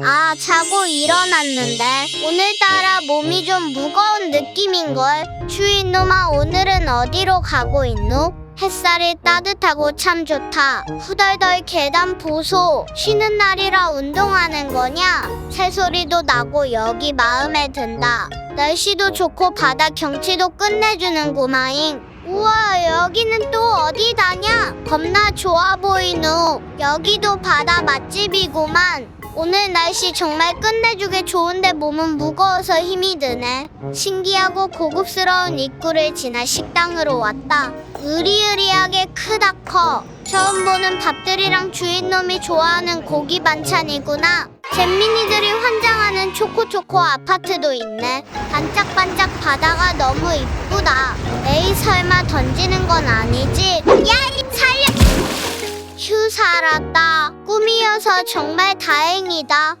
아, 자고 일어났는데 오늘따라 몸이 좀 무거운 느낌인걸. 주인놈아, 오늘은 어디로 가고 있노? 햇살이 따뜻하고 참 좋다. 후덜덜 계단 보소. 쉬는 날이라 운동하는 거냐? 새소리도 나고 여기 마음에 든다. 날씨도 좋고 바다 경치도 끝내주는구마잉. 우와 여기는 또 어디다냐? 겁나 좋아 보이노. 여기도 바다 맛집이구만. 오늘 날씨 정말 끝내주게 좋은데 몸은 무거워서 힘이 드네. 신기하고 고급스러운 입구를 지나 식당으로 왔다. 으리으리하게 크다 커. 처음 보는 밥들이랑 주인놈이 좋아하는 고기 반찬이구나. 잼민이들이 환장하는 초코초코 아파트도 있네. 반짝반짝 바다가 너무 이쁘다. 에이 설마 던지는 건 아니지? 야 살았다. 꿈이어서 정말 다행이다.